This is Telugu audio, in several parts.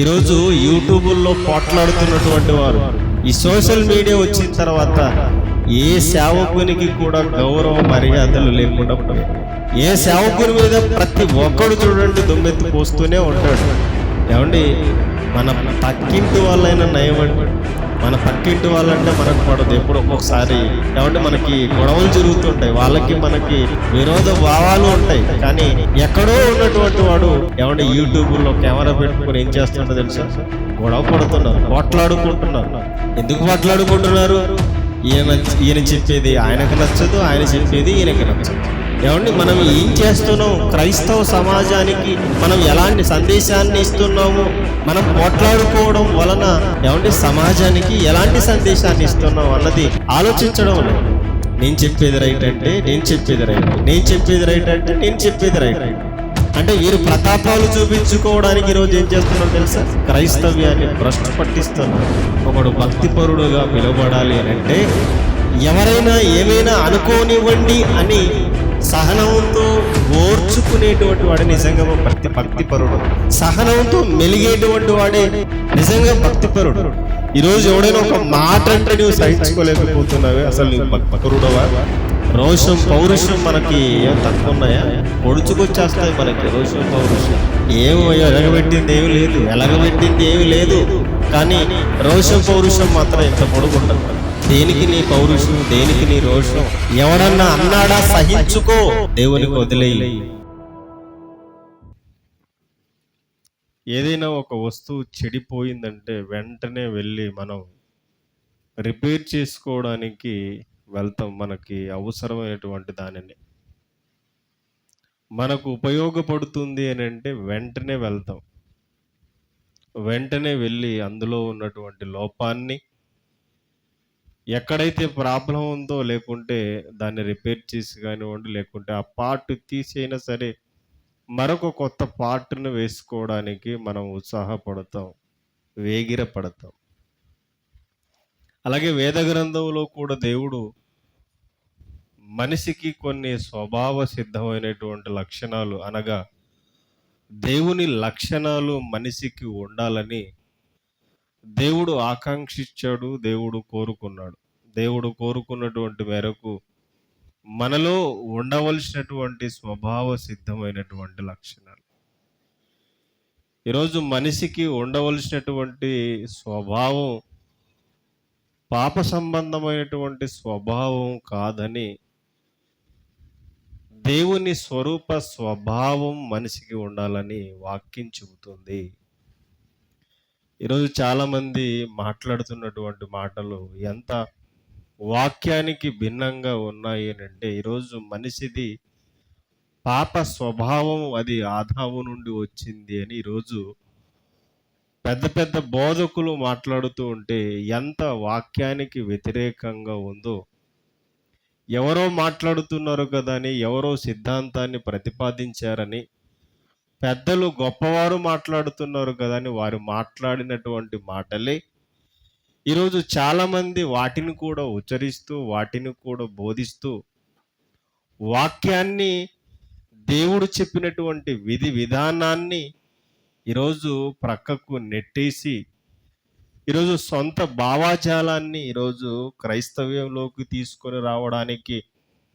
ఈరోజు యూట్యూబుల్లో పోట్లాడుతున్నటువంటి వారు. ఈ సోషల్ మీడియా వచ్చిన తర్వాత ఏ సేవకునికి కూడా గౌరవ మర్యాదలు లేకుండా ఏ సేవకుని మీద ప్రతి ఒక్కడు చూడండి దుమ్మెత్తి పోస్తూనే ఉంటాడు. ఏమండి? మన పక్కింటి వాళ్ళైనా నయమండి. మన పక్కింటి వాళ్ళంటే మనకు పడదు. ఎప్పుడు ఒక్కొక్కసారి ఏమంటే మనకి గొడవలు జరుగుతుంటాయి. వాళ్ళకి మనకి విరోధ భావాలు ఉంటాయి. కానీ ఎక్కడో ఉన్నటువంటి వాడు ఏమంటే యూట్యూబ్లో కెమెరా పెట్టుకుని ఏం చేస్తుంటో తెలుసా? గొడవ పడుతున్నారు. పోట్లాడుకుంటున్నారు ఎందుకు పోట్లాడుకుంటున్నారు ఈయన ఈయన చెప్పేది ఆయనకు నచ్చదు ఆయన చెప్పేది ఈయనకి నచ్చదు. ఏమండి మనం ఏం చేస్తున్నాం? క్రైస్తవ సమాజానికి మనం ఎలాంటి సందేశాన్ని ఇస్తున్నాము? మనం పోట్లాడుకోవడం వలన ఏమండి సమాజానికి ఎలాంటి సందేశాన్ని ఇస్తున్నాం అన్నది ఆలోచించడం లేదు నేను చెప్పేది రైట్ అంటే నేను చెప్పేది రైట్ నేను చెప్పేది రైట్ అంటే నేను చెప్పేది రైట్ అంటే వీరు ప్రతాపాలు చూపించుకోవడానికి ఈరోజు ఏం చేస్తున్నారు తెలుసా? క్రైస్తవ్యాన్ని భ్రష్టు పట్టిస్తున్నారు. ఒకడు భక్తిపరుడుగా పిలువబడాలి అని అంటే ఎవరైనా ఏమైనా అనుకోనివ్వండి అని సహనంతో ఓర్చుకునేటువంటి వాడే నిజంగా భక్తి భక్తిపరుడు. సహనంతో మెలిగేటువంటి వాడే నిజంగా భక్తిపరుడు. ఈరోజు ఎవడైనా ఒక మాట అంటే నువ్వు సహించుకోలేకపోతున్నావే అసలు నువ్వు భక్తిపరుడవా రోషం పౌరుషం మనకి ఏం తక్కువ ఉన్నాయా? పొడుచుకొచ్చేస్తాయి మనకి రోషం పౌరుషం. ఏమయ్యో ఎలగబెట్టింది ఏమి లేదు ఎలగబెట్టింది ఏమి లేదు. కానీ రోషం పౌరుషం మాత్రం ఇంత పొడుగుంటుంది దేనికి నీ పౌరుషం దేనికి నీ రోషం? ఎవడన్నా అన్నాడా సహించుకో. దేవునికి వదిలేయి. ఏదైనా ఒక వస్తువు చెడిపోయిందంటే వెంటనే వెళ్ళి మనం రిపేర్ చేసుకోవడానికి వెళ్తాం మనకి అవసరమైనటువంటి దానిని. మనకు ఉపయోగపడుతుంది అని అంటే వెంటనే వెళ్తాం. వెంటనే వెళ్ళి అందులో ఉన్నటువంటి లోపాన్ని ఎక్కడైతే ప్రాబ్లం ఉందో లేకుంటే దాన్ని రిపేర్ చేసి కానివ్వండి లేకుంటే ఆ పార్ట్ తీసైనా సరే మరొక కొత్త పార్ట్ను వేసుకోవడానికి మనం ఉత్సాహపడతాం వేగిర పడతాం అలాగే వేద గ్రంథంలో కూడా దేవుడు మనిషికి కొన్ని స్వభావ సిద్ధమైనటువంటి లక్షణాలు అనగా దేవుని లక్షణాలు మనిషికి ఉండాలని దేవుడు ఆకాంక్షించాడు దేవుడు కోరుకున్నాడు. దేవుడు కోరుకున్నటువంటి మేరకు మనలో ఉండవలసినటువంటి స్వభావ సిద్ధమైనటువంటి లక్షణాలు. ఈరోజు మనిషికి ఉండవలసినటువంటి స్వభావం పాప సంబంధమైనటువంటి స్వభావం కాదని దేవుని స్వరూప స్వభావం మనిషికి ఉండాలని వాక్యం చెబుతుంది. ఈరోజు చాలామంది మాట్లాడుతున్నటువంటి మాటలు ఎంత వాక్యానికి భిన్నంగా ఉన్నాయి అని అంటే ఈరోజు మనిషిది పాప స్వభావం అది ఆధాము నుండి వచ్చింది అని ఈరోజు పెద్ద పెద్ద బోధకులు మాట్లాడుతూ ఉంటే ఎంత వాక్యానికి వ్యతిరేకంగా ఉందో ఎవరో మాట్లాడుతున్నారు కదా అని ఎవరో సిద్ధాంతాన్ని ప్రతిపాదించారని పెద్దలు గొప్పవారు మాట్లాడుతున్నారు కదా అని వారు మాట్లాడినటువంటి మాటలే ఈరోజు చాలామంది వాటిని కూడా ఉచ్చరిస్తూ వాటిని కూడా బోధిస్తూ వాక్యాన్ని దేవుడు చెప్పినటువంటి విధి విధానాన్ని ఈరోజు ప్రక్కకు నెట్టేసి ఈరోజు సొంత భావాజాలాన్ని ఈరోజు క్రైస్తవ్యంలోకి తీసుకొని రావడానికి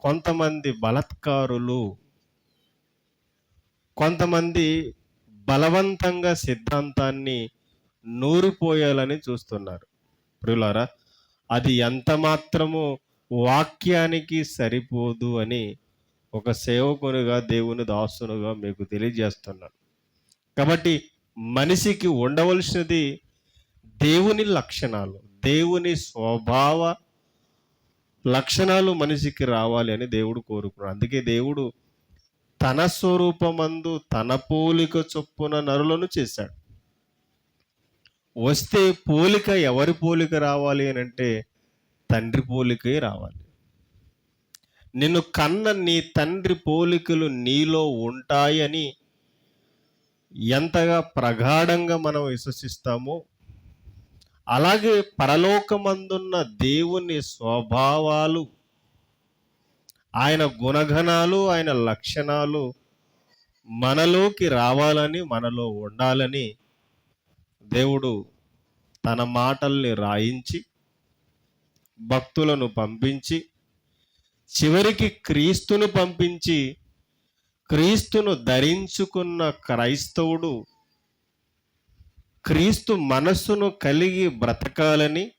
కొంతమంది బలత్కారులు కొంతమంది బలవంతంగా సిద్ధాంతాన్ని నూరిపోయాలని చూస్తున్నారు. ప్రియులారా అది ఎంత మాత్రము వాక్యానికి సరిపోదు అని ఒక సేవకునిగా దేవుని దాసునుగా మీకు తెలియజేస్తున్నాను. కాబట్టి మనిషికి ఉండవలసినది దేవుని లక్షణాలు దేవుని స్వభావ లక్షణాలు మనిషికి రావాలి అని దేవుడు కోరుకున్నాడు. అందుకే దేవుడు తన స్వరూపమందు తన పోలిక చొప్పున నరులను చేశాడు. వస్తే పోలిక ఎవరి పోలిక రావాలి అని అంటే తండ్రి పోలికే రావాలి. నిన్ను కన్న నీ తండ్రి పోలికలు నీలో ఉంటాయని ఎంతగా ప్రగాఢంగా మనం విశ్వసిస్తామో అలాగే పరలోకమందున్న దేవుని స్వభావాలు ఆయన గుణగణాలు ఆయన లక్షణాలు మనలోకి రావాలని మనలో ఉండాలని దేవుడు తన మాటల్ని రాయించి భక్తులను పంపించి చివరికి క్రీస్తును పంపించి క్రీస్తును ధరించుకున్న క్రైస్తవుడు క్రీస్తు మనస్సును కలిగి బ్రతకాలని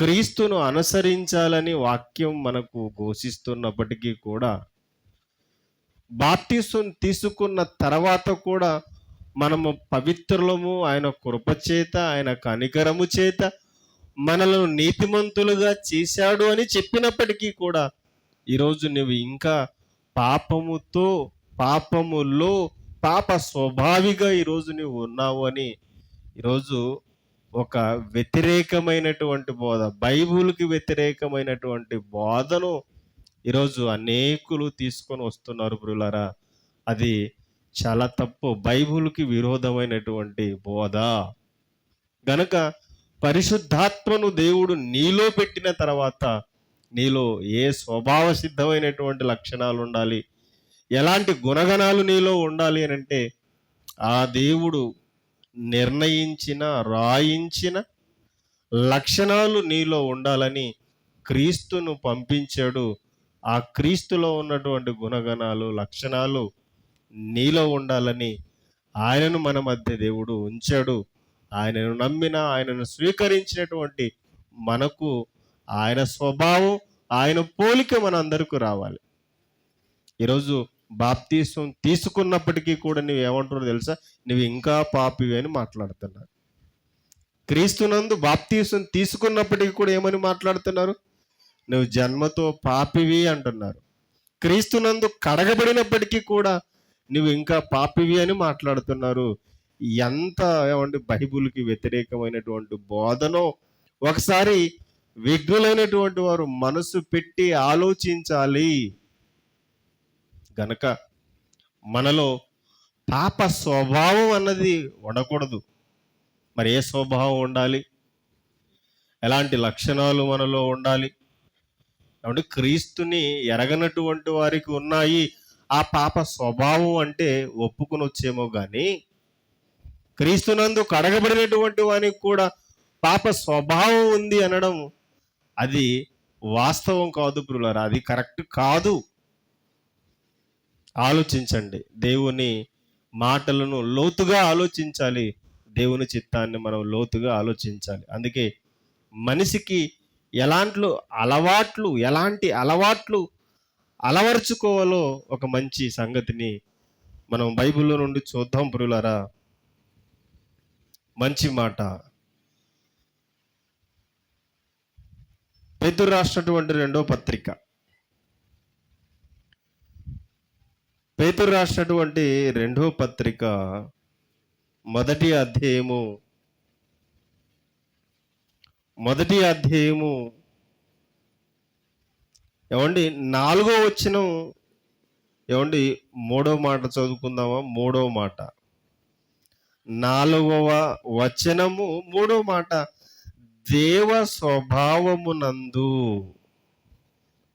క్రీస్తును అనుసరించాలని వాక్యం మనకు ఘోషిస్తున్నప్పటికీ కూడా బాప్తిసం తీసుకున్న తర్వాత కూడా మనము పవిత్రులము ఆయన కృపచేత ఆయన కనికరము చేత మనలను నీతిమంతులుగా చేశాడు అని చెప్పినప్పటికీ కూడా ఈరోజు నువ్వు ఇంకా పాపముతో పాపములో పాప స్వభావిగా ఈరోజు నువ్వు ఉన్నావు అని ఈరోజు ఒక వ్యతిరేకమైనటువంటి బోధ బైబుల్కి వ్యతిరేకమైనటువంటి బోధను ఈరోజు అనేకులు తీసుకొని వస్తున్నారు ప్రియులారా. అది చాలా తప్పు బైబుల్కి విరోధమైనటువంటి బోధ. గనక పరిశుద్ధాత్మను దేవుడు నీలో పెట్టిన తర్వాత నీలో ఏ స్వభావ సిద్ధమైనటువంటి లక్షణాలు ఉండాలి? ఎలాంటి గుణగణాలు నీలో ఉండాలి అని అంటే ఆ దేవుడు నిర్ణయించిన రాయించిన లక్షణాలు నీలో ఉండాలని క్రీస్తును పంపించాడు. ఆ క్రీస్తులో ఉన్నటువంటి గుణగణాలు లక్షణాలు నీలో ఉండాలని ఆయనను మన మధ్య దేవుడు ఉంచాడు. ఆయనను నమ్మిన ఆయనను స్వీకరించినటువంటి మనకు ఆయన స్వభావం ఆయన పోలిక మన అందరికీ రావాలి. ఈరోజు బాప్తీసం తీసుకున్నప్పటికీ కూడా నువ్వు ఏమంటున్నావు తెలుసా? నువ్వు ఇంకా పాపివి అని మాట్లాడుతున్నారు. క్రీస్తునందు బాప్తీసం తీసుకున్నప్పటికీ కూడా ఏమని మాట్లాడుతున్నారు? నువ్వు జన్మతో పాపివి అంటున్నారు. క్రీస్తునందు కడగబడినప్పటికీ కూడా నువ్వు ఇంకా పాపివి అని మాట్లాడుతున్నారు. ఎంత ఏమంటే బైబుల్కి వ్యతిరేకమైనటువంటి బోధనో? ఒకసారి విఘ్నులైనటువంటి వారు మనసు పెట్టి ఆలోచించాలి. గనక మనలో పాప స్వభావం అన్నది ఉండకూడదు. మరి ఏ స్వభావం ఉండాలి? ఎలాంటి లక్షణాలు మనలో ఉండాలి? కాబట్టి క్రీస్తుని ఎరగనటువంటి వారికి ఉన్నాయి. ఆ పాప స్వభావం అంటే ఒప్పుకుని వచ్చేమో కానీ క్రీస్తునందు కడగబడినటువంటి వానికి కూడా పాప స్వభావం ఉంది అనడం అది వాస్తవం కాదు ప్రియులారా. అది కరెక్ట్ కాదు. ఆలోచించండి. దేవుని మాటలను లోతుగా ఆలోచించాలి. దేవుని చిత్తాన్ని మనం లోతుగా ఆలోచించాలి. అందుకే మనిషికి ఎలాంటి అలవాట్లు ఎలాంటి అలవాట్లు అలవర్చుకోవాలో ఒక మంచి సంగతిని మనం బైబిల్లో నుండి చూద్దాం పురులారా మంచి మాట. పేతురు రాసినటువంటి రెండో పత్రిక. పేతురు రాసినటువంటి రెండో పత్రిక మొదటి అధ్యాయము మొదటి అధ్యాయము ఏమండి నాలుగో వచనం ఏమండి మూడో మాట చదువుకుందామా? మూడో మాట. నాలుగవ వచనము మూడో మాట. దేవ స్వభావమునందు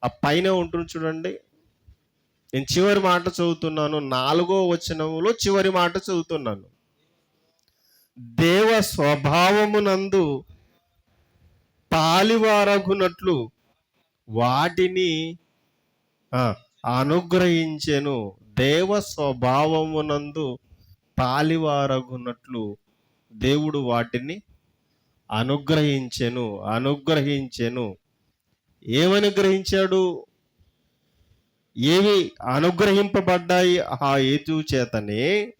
ఆ పైన ఉంటుంది చూడండి నేను చివరి మాట చదువుతున్నాను. నాలుగో వచనములో చివరి మాట చదువుతున్నాను. దేవ స్వభావమునందు పాలివారగునట్లు వాటిని అనుగ్రహించెను. దేవ స్వభావమునందు పాలివారగునట్లు దేవుడు వాటిని అనుగ్రహించెను అనుగ్రహించెను. ఏమనుగ్రహించాడు? ఏవి అనుగ్రహింపబడ్డాయి ఆ హేతు చేతనే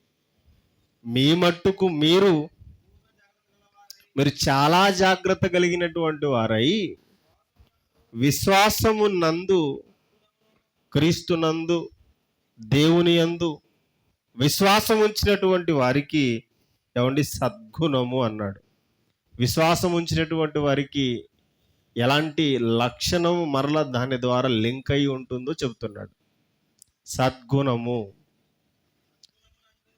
మీ మట్టుకు మీరు మీరు చాలా జాగ్రత్త కలిగినటువంటి వారై విశ్వాసము నందు క్రీస్తునందు దేవుని యందు విశ్వాసం ఉంచినటువంటి వారికి ఏమండి సద్గుణము అన్నాడు. విశ్వాసం ఉంచినటువంటి వారికి ఎలాంటి లక్షణం మరల దాని ద్వారా లింక్ అయి ఉంటుందో చెబుతున్నాడు. సద్గుణము.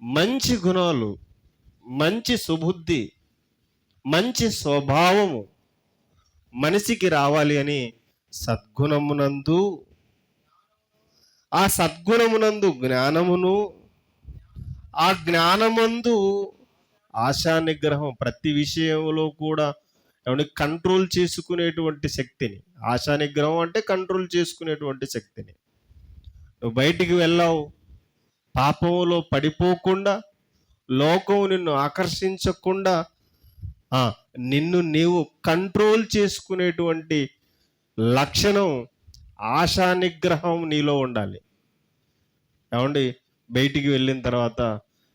మంచి గుణాలు మంచి సుబుద్ధి మంచి స్వభావము మనిషికి రావాలి అని సద్గుణమునందు ఆ సద్గుణమునందు జ్ఞానమును ఆ జ్ఞానమందు ఆశా నిగ్రహం ప్రతి విషయంలో కూడా ఏమంటే కంట్రోల్ చేసుకునేటువంటి శక్తిని ఆశా నిగ్రహం అంటే కంట్రోల్ చేసుకునేటువంటి శక్తిని. నువ్వు బయటికి వెళ్ళావు పాపంలో పడిపోకుండా లోకం నిన్ను ఆకర్షించకుండా నిన్ను నీవు కంట్రోల్ చేసుకునేటువంటి లక్షణం ఆశా నిగ్రహం నీలో ఉండాలి. ఏమండి బయటికి వెళ్ళిన తర్వాత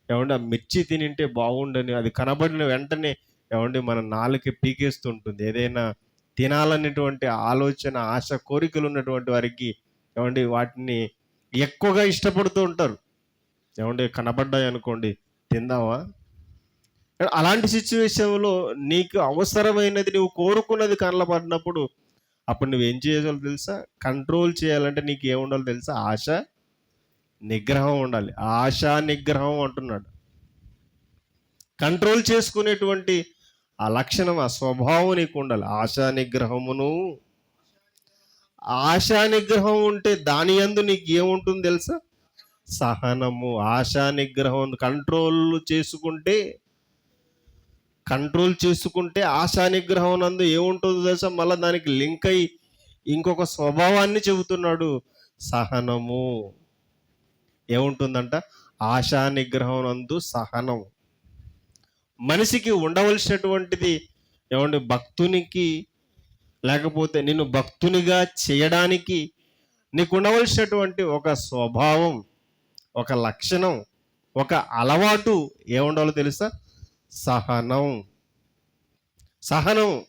ఏమండి ఆ మిర్చి తినింటే బాగుండని అది కనబడిన వెంటనే ఏమండి మన నాలుక పీకేస్తుంటుంది. ఏదైనా తినాలనేటువంటి ఆలోచన ఆశ కోరికలు ఉన్నటువంటి వారికి ఏమండి వాటిని ఎక్కువగా ఇష్టపడుతూ ఉంటారు. ఏమండి కనబడ్డాయి అనుకోండి తిందామా? అలాంటి సిచ్యువేషన్లో నీకు అవసరమైనది నువ్వు కోరుకున్నది కనలపడినప్పుడు అప్పుడు నువ్వేం చేయాలో తెలుసా? కంట్రోల్ చేయాలంటే నీకు ఏముండాలో తెలుసా? ఆశ నిగ్రహం ఉండాలి. ఆశా నిగ్రహం అంటున్నాడు. కంట్రోల్ చేసుకునేటువంటి ఆ లక్షణం ఆ స్వభావం నీకు ఉండాలి. ఆశా నిగ్రహమును ఆశా నిగ్రహం ఉంటే దాని యందు నీకు ఏముంటుంది తెలుసా? సహనము. ఆశా నిగ్రహం కంట్రోల్ చేసుకుంటే కంట్రోల్ చేసుకుంటే ఆశా నిగ్రహం నందు ఏముంటుందో తెలుసా? మళ్ళీ దానికి లింక్ అయి ఇంకొక స్వభావాన్ని చెబుతున్నాడు. సహనము. ఏముంటుందంట? ఆశా నిగ్రహం నందు సహనం మనిషికి ఉండవలసినటువంటిది ఏమండి? భక్తునికి లేకపోతే నిన్ను భక్తునిగా చేయడానికి నీకు ఉండవలసినటువంటి ఒక స్వభావం ఒక లక్షణం ఒక అలవాటు ఏముండాలో తెలుసా? సహనం. సహనం.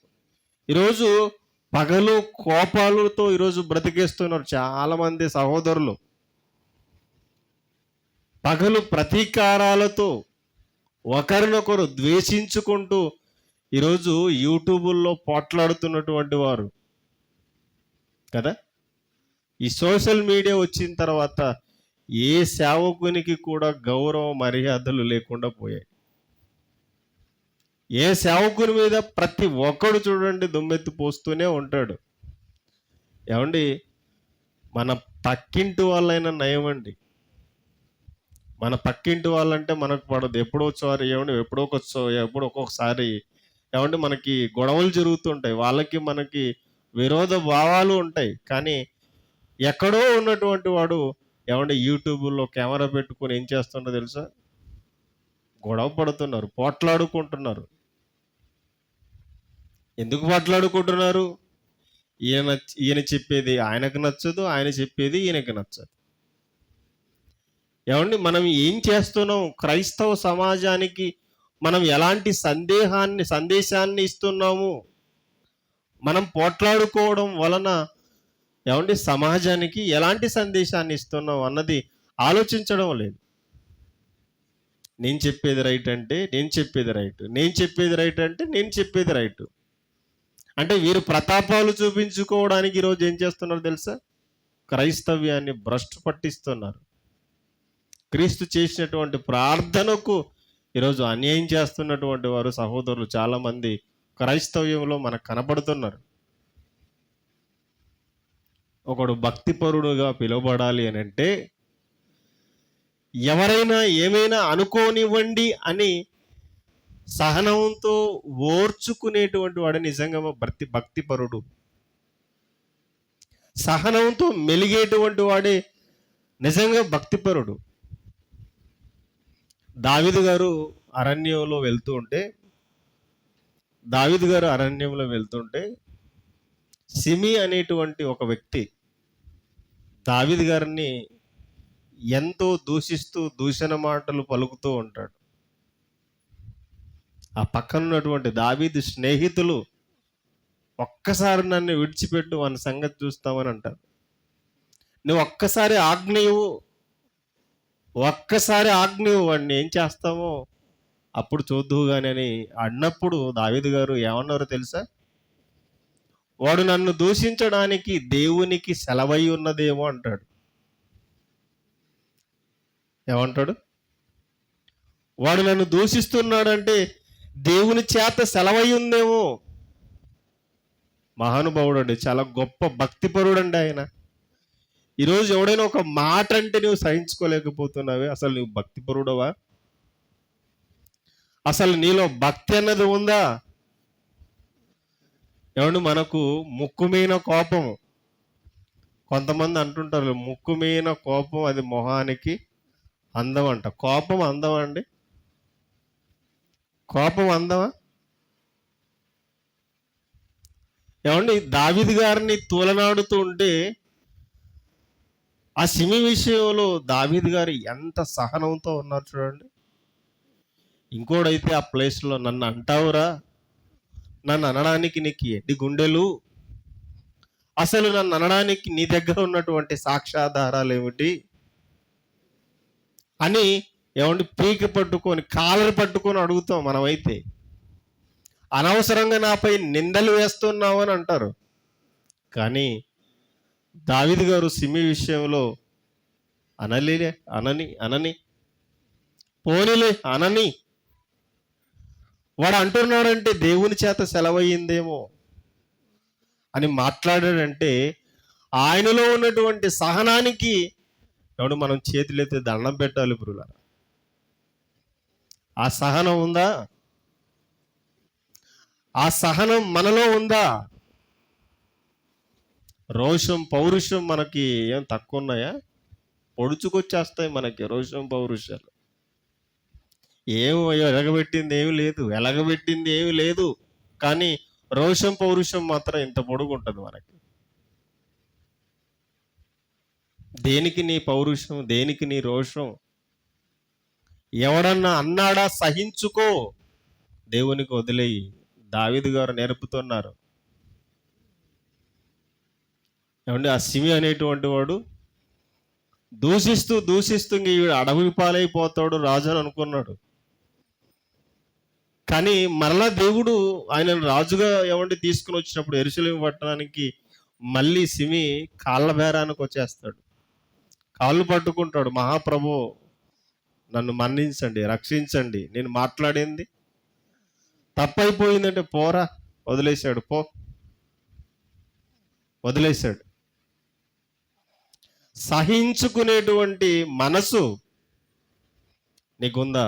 ఈరోజు పగలు కోపాలతో ఈరోజు బ్రతికేస్తున్నారు చాలామంది సహోదరులు. పగలు ప్రతీకారాలతో ఒకరినొకరు ద్వేషించుకుంటూ ఈరోజు యూట్యూబుల్లో పోట్లాడుతున్నటువంటి వారు. కదా? ఈ సోషల్ మీడియా వచ్చిన తర్వాత ఏ సేవకునికి కూడా గౌరవ మర్యాదలు లేకుండా పోయాయి. ఏ సేవకుని మీద ప్రతి ఒక్కడు చూడండి దుమ్మెత్తి పోస్తూనే ఉంటాడు. ఏమండి? మన పక్కింటి వాళ్ళైనా నయమండి. మన పక్కింటి వాళ్ళంటే మనకు పడదు. ఎప్పుడో ఒకసారి ఏమండి ఎప్పుడో ఒక ఎప్పుడో ఒక్కొక్కసారి ఏమంటే మనకి గొడవలు జరుగుతుంటాయి. వాళ్ళకి మనకి విరోధ భావాలు ఉంటాయి. కానీ ఎక్కడో ఉన్నటువంటి వాడు ఏమంటే యూట్యూబ్లో కెమెరా పెట్టుకొని ఏం చేస్తుండో తెలుసా? గొడవ పడుతున్నారు. పోట్లాడుకుంటున్నారు. ఎందుకు పోట్లాడుకుంటున్నారు? ఈయన ఈయన చెప్పేది ఆయనకు నచ్చదు ఆయన చెప్పేది ఈయనకి నచ్చదు. ఏమండి మనం ఏం చేస్తున్నాం? క్రైస్తవ సమాజానికి మనం ఎలాంటి సందేహాన్ని సందేశాన్ని ఇస్తున్నాము? మనం పోట్లాడుకోవడం వలన ఏమండి సమాజానికి ఎలాంటి సందేశాన్ని ఇస్తున్నాం అన్నది ఆలోచించడం లేదు. నేను చెప్పేది రైట్ అంటే నేను చెప్పేది రైట్. నేను చెప్పేది రైట్ అంటే నేను చెప్పేది రైట్. అంటే వీరు ప్రతాపాలు చూపించుకోవడానికి ఈరోజు ఏం చేస్తున్నారు తెలుసా? క్రైస్తవ్యాన్ని భ్రష్టు పట్టిస్తున్నారు. క్రీస్తు చేసినటువంటి ప్రార్థనకు ఈరోజు అన్యాయం చేస్తున్నటువంటి వారు సహోదరులు చాలామంది క్రైస్తవ్యంలో మనకు కనపడుతున్నారు. ఒకడు భక్తిపరుడుగా పిలువబడాలి అని అంటే ఎవరైనా ఏమైనా అనుకోనివ్వండి అని సహనంతో ఓర్చుకునేటువంటి వాడు నిజంగా భక్తి భక్తిపరుడు. సహనంతో మెలిగేటువంటి వాడే నిజంగా భక్తిపరుడు. దావిదు గారు అరణ్యంలో వెళ్తూ ఉంటే దావిదు గారు అరణ్యంలో వెళ్తుంటే సిమి అనేటువంటి ఒక వ్యక్తి దావిద్ గారిని ఎంతో దూషిస్తూ దూషణ మాటలు పలుకుతూ ఉంటాడు. ఆ పక్కన ఉన్నటువంటి దావీదు స్నేహితులు ఒక్కసారి నన్ను విడిచిపెట్టు మన సంగతి చూస్తామని అంటారు. నువ్వు ఒక్కసారి ఆజ్ఞయవు ఒక్కసారి ఆజ్ఞ వాడిని ఏం చేస్తామో? అప్పుడు చూద్దువు కానీ అని అన్నప్పుడు దావేది గారు ఏమన్నారో తెలుసా? వాడు నన్ను దూషించడానికి దేవునికి సెలవై ఉన్నదేమో అంటాడు. ఏమంటాడు? వాడు నన్ను దూషిస్తున్నాడంటే దేవుని చేత సెలవై ఉందేమో? మహానుభావుడు అండి చాలా గొప్ప భక్తిపరుడు అండి ఆయన. ఈరోజు ఎవడైనా ఒక మాట అంటే నువ్వు సహించుకోలేకపోతున్నావే? అసలు నువ్వు భక్తిపరుడవా? అసలు నీలో భక్తి అన్నది ఉందా? ఏమండి మనకు ముక్కు కోపము. కోపం కొంతమంది అంటుంటారు ముక్కు కోపం అది మొహానికి అందం అంట. కోపం అందమా అండి? కోపం అందమా? ఏమండి దావిది గారిని తూలనాడుతూ ఉంటే ఆ సిమి విషయంలో దావీద్ గారు ఎంత సహనంతో ఉన్నారు చూడండి. ఇంకోడైతే ఆ ప్లేస్లో నన్ను అంటావురా? నన్ను అనడానికి నీకు ఎడ్డి గుండెలు? అసలు నన్ను అనడానికి నీ దగ్గర ఉన్నటువంటి సాక్ష్యాధారాలు ఏమిటి? అని ఏమండి పీక పట్టుకొని కాలర్ పట్టుకొని అడుగుతాం మనమైతే. అనవసరంగా నాపై నిందలు వేస్తున్నావు అని అంటారు. కానీ దావిది గారు సిమి విషయంలో అనలేలే అనని అనని పోనీలే అనని. వాడు అంటున్నాడంటే దేవుని చేత సెలవయ్యిందేమో అని మాట్లాడాడంటే ఆయనలో ఉన్నటువంటి సహనానికి ఎవడు మనం చేతులెత్తి దండం పెట్టాలి పురుల ఆ సహనం ఉందా? ఆ సహనం మనలో ఉందా? రోషం పౌరుషం మనకి ఏం తక్కువ ఉన్నాయా పొడుచుకొచ్చేస్తాయి మనకి రోషం పౌరుషాలు. ఏం ఎలగబెట్టింది ఏమి లేదు ఎలగబెట్టింది ఏమి లేదు. కానీ రోషం పౌరుషం మాత్రం ఇంత పొడుగుంటుంది మనకి. దేనికి నీ పౌరుషం దేనికి నీ రోషం? ఎవడన్నా అన్నాడా సహించుకో. దేవునికి వదిలేయి. దావిదు గారు నేర్పుతున్నారు. ఏమంటే ఆ సిమి అనేటువంటి వాడు దూషిస్తూ దూషిస్తూ ఇంక ఈవిడ అడవి పాలైపోతాడు రాజు అని అనుకున్నాడు. కానీ మరలా దేవుడు ఆయన రాజుగా ఏమంటే తీసుకుని వచ్చినప్పుడు ఎరుసలేం పట్టణానికి మళ్ళీ సిమి కాళ్ళ బేరానికి వచ్చేస్తాడు. కాళ్ళు పట్టుకుంటాడు మహాప్రభు నన్ను మన్నించండి రక్షించండి నేను మాట్లాడింది తప్పైపోయిందంటే పోరా వదిలేశాడు పో. వదిలేశాడు. సహించుకునేటువంటి మనసు నీకుందా